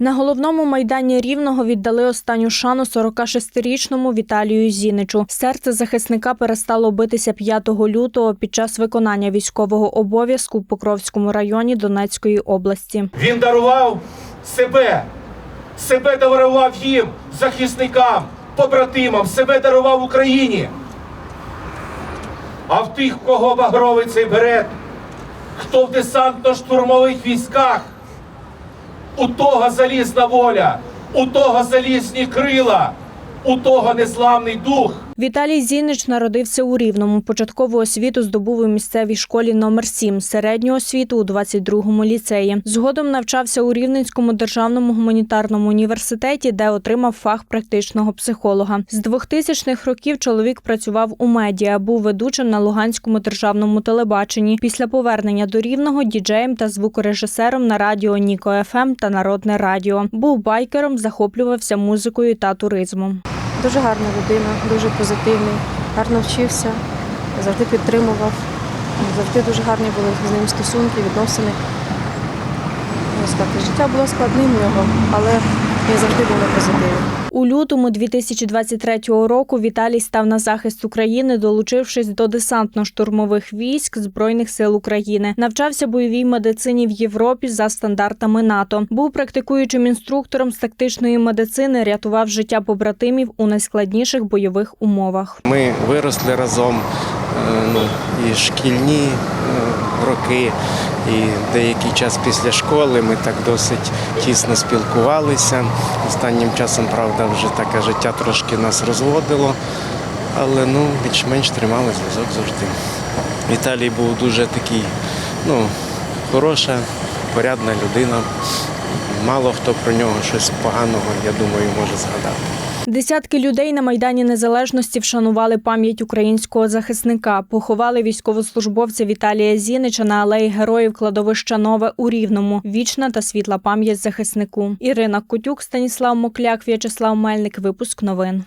На головному майдані Рівного віддали останню шану 46-річному Віталію Зіничу. Серце захисника перестало битися 5 лютого під час виконання військового обов'язку в Покровському районі Донецької області. Він дарував себе, себе дарував їм, захисникам, побратимам, себе дарував Україні. А в тих, кого багровий цей берет, хто в десантно-штурмових військах, у того залізна воля, у того залізні крила, у того незламний дух. Віталій Зінич народився у Рівному. Початкову освіту здобув у місцевій школі номер 7 середню освіту у 22-му ліцеї. Згодом навчався у Рівненському державному гуманітарному університеті, де отримав фах практичного психолога. З 2000-х років чоловік працював у медіа, був ведучим на Луганському державному телебаченні. Після повернення до Рівного діджеєм та звукорежисером на радіо Ніко ФМ та Народне Радіо. Був байкером, захоплювався музикою та туризмом. Дуже гарна людина, дуже позитивний, гарно вчився, завжди підтримував. Завжди дуже гарні були з ним стосунки, відносини. Ось так, життя було складним в нього, але він завжди був на позитиві. У лютому 2023 року Віталій став на захист України, долучившись до десантно-штурмових військ Збройних сил України. Навчався бойовій медицині в Європі за стандартами НАТО. Був практикуючим інструктором з тактичної медицини, рятував життя побратимів у найскладніших бойових умовах. Ми виросли разом е, ну, і шкільні е, роки, і деякий час після школи ми так досить тісно спілкувалися. Останнім часом, правда, вже таке життя трошки нас розводило, але ну, більш-менш тримали зв'язок завжди. Віталій був дуже такий, ну, хороша, порядна людина. Мало хто про нього щось поганого, я думаю, може згадати. Десятки людей на майдані незалежності вшанували пам'ять українського захисника. Поховали військовослужбовця Віталія Зінича на алеї героїв кладовища Нове у Рівному. Вічна та світла пам'ять захиснику. Ірина Котюк, Станіслав Мокляк, В'ячеслав Мельник. Випуск новин.